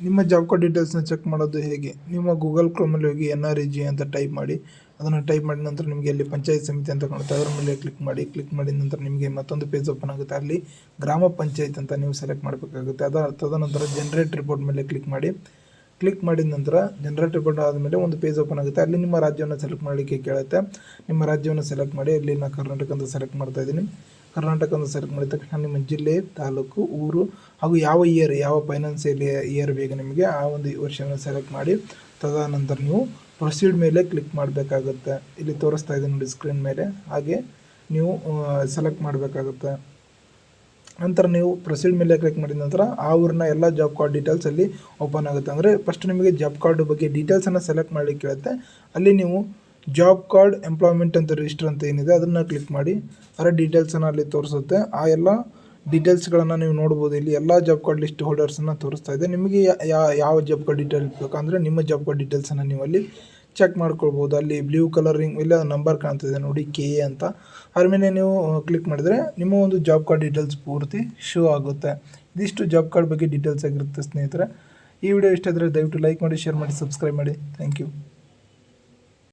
ನಿಮ್ಮ job card ಡೀಟೇಲ್ಸ್ನ check ಮಾಡೋದು ಹೇಗೆ? ನಿಮ್ಮ ಗೂಗಲ್ ಕ್ರೋಮಲ್ಲಿ ಹೋಗಿ ಎನ್ ಆರ್ ಇ ಜಿ ಅಂತ ಟೈಪ್ ಮಾಡಿ, ಅದನ್ನು ಟೈಪ್ ಮಾಡಿದ ನಂತರ ನಿಮಗೆ ಅಲ್ಲಿ ಪಂಚಾಯತ್ ಸಮಿತಿ ಅಂತ ಕಾಣುತ್ತೆ. ಅದರ ಮೇಲೆ ಕ್ಲಿಕ್ ಮಾಡಿ ಕ್ಲಿಕ್ ಮಾಡಿದ ನಂತರ ನಿಮಗೆ ಮತ್ತೊಂದು ಪೇಜ್ ಓಪನ್ ಆಗುತ್ತೆ. ಅಲ್ಲಿ ಗ್ರಾಮ ಪಂಚಾಯತ್ ಅಂತ ನೀವು ಸೆಲೆಕ್ಟ್ ಮಾಡಬೇಕಾಗುತ್ತೆ. ಅದರ ತದನಂತರ ಜನರೇಟ್ ರಿಪೋರ್ಟ್ ಮೇಲೆ ಕ್ಲಿಕ್ ಮಾಡಿ ಕ್ಲಿಕ್ ಮಾಡಿದ ನಂತರ ಜನರೇಟ್ ರಿಪೋರ್ಟ್ ಆದಮೇಲೆ ಒಂದು ಪೇಜ್ ಓಪನ್ ಆಗುತ್ತೆ. ಅಲ್ಲಿ ನಿಮ್ಮ ರಾಜ್ಯವನ್ನು ಸೆಲೆಕ್ಟ್ ಮಾಡಲಿಕ್ಕೆ ಕೇಳುತ್ತೆ. ನಿಮ್ಮ ರಾಜ್ಯವನ್ನು ಸೆಲೆಕ್ಟ್ ಮಾಡಿ, ಅಲ್ಲಿ ನಾನು ಕರ್ನಾಟಕ ಅಂತ ಸೆಲೆಕ್ಟ್ ಮಾಡ್ತಾ ಇದ್ದೀನಿ. ಕರ್ನಾಟಕ ಸೆಲೆಕ್ಟ್ ಮಾಡಿದ ತಕ್ಷಣ ನಿಮ್ಮ ಜಿಲ್ಲೆ, ತಾಲೂಕು, ಊರು ಹಾಗೂ ಯಾವ ಇಯರ್ ಯಾವ ಫೈನಾನ್ಸಿಯಲ್ ಇಯರ್ ಬೇಕು ನಿಮಗೆ ಆ ಒಂದು ವರ್ಷವನ್ನು ಸೆಲೆಕ್ಟ್ ಮಾಡಿ ತದನಂತರ ನೀವು ಪ್ರೊಸೀಡ್ ಮೇಲೆ ಕ್ಲಿಕ್ ಮಾಡಬೇಕಾಗುತ್ತೆ. ಇಲ್ಲಿ ತೋರಿಸ್ತಾ ಇದೆ ನೋಡಿ ಸ್ಕ್ರೀನ್ ಮೇಲೆ. ಹಾಗೆ ನೀವು ಸೆಲೆಕ್ಟ್ ಮಾಡಬೇಕಾಗುತ್ತೆ. ನಂತರ ನೀವು ಪ್ರೊಸೀಡ್ ಮೇಲೆ ಕ್ಲಿಕ್ ಮಾಡಿದ ನಂತರ ಆ ಊರಿನ ಎಲ್ಲ ಜಾಬ್ ಕಾರ್ಡ್ ಡೀಟೇಲ್ಸ್ ಅಲ್ಲಿ ಓಪನ್ ಆಗುತ್ತೆ. ಅಂದರೆ ಫಸ್ಟ್ ನಿಮಗೆ ಜಾಬ್ ಕಾರ್ಡ್ ಬಗ್ಗೆ ಡೀಟೇಲ್ಸನ್ನು ಸೆಲೆಕ್ಟ್ ಮಾಡಲಿಕ್ಕೆ ಕೇಳುತ್ತೆ. ಅಲ್ಲಿ ನೀವು ಜಾಬ್ ಕಾರ್ಡ್, ಎಂಪ್ಲಾಯ್ಮೆಂಟ್ ಅಂತ ರಿಜಿಸ್ಟರ್ ಅಂತ ಏನಿದೆ, ಅದನ್ನು ಕ್ಲಿಕ್ ಮಾಡಿ ಅದರ ಡೀಟೇಲ್ಸನ್ನು ಅಲ್ಲಿ ತೋರಿಸುತ್ತೆ. ಆ ಎಲ್ಲ ಡೀಟೇಲ್ಸ್ಗಳನ್ನು ನೀವು ನೋಡ್ಬೋದು. ಇಲ್ಲಿ ಎಲ್ಲ ಜಾಬ್ ಕಾರ್ಡ್ ಲಿಸ್ಟ್ ಹೋಲ್ಡರ್ಸನ್ನು ತೋರಿಸ್ತಾ ಇದೆ. ನಿಮಗೆ ಯಾವ ಜಾಬ್ ಕಾರ್ಡ್ ಡೀಟೇಲ್ಸ್ ಬೇಕಂದರೆ ನಿಮ್ಮ ಜಾಬ್ ಕಾರ್ಡ್ ಡೀಟೇಲ್ಸನ್ನು ನೀವು ಅಲ್ಲಿ ಚೆಕ್ ಮಾಡ್ಕೊಳ್ಬೋದು. ಅಲ್ಲಿ ಬ್ಲೂ ಕಲರಿಂಗ್ ಇಲ್ಲ ನಂಬರ್ ಕಾಣ್ತಿದೆ ನೋಡಿ ಕೆ ಎ ಅಂತ. ಅದ್ರ ಮೇಲೆ ನೀವು ಕ್ಲಿಕ್ ಮಾಡಿದರೆ ನಿಮ್ಮ ಒಂದು ಜಾಬ್ ಕಾರ್ಡ್ ಡೀಟೇಲ್ಸ್ ಪೂರ್ತಿ ಶೋ ಆಗುತ್ತೆ. ಇದಿಷ್ಟು ಜಾಬ್ ಕಾರ್ಡ್ ಬಗ್ಗೆ ಡೀಟೇಲ್ಸ್ ಆಗಿರುತ್ತೆ ಸ್ನೇಹಿತರೆ. ಈ ವಿಡಿಯೋ ಇಷ್ಟ ದಯವಿಟ್ಟು ಲೈಕ್ ಮಾಡಿ ಶೇರ್ ಮಾಡಿ ಸಬ್ಸ್ಕ್ರೈಬ್ ಮಾಡಿ. Thank you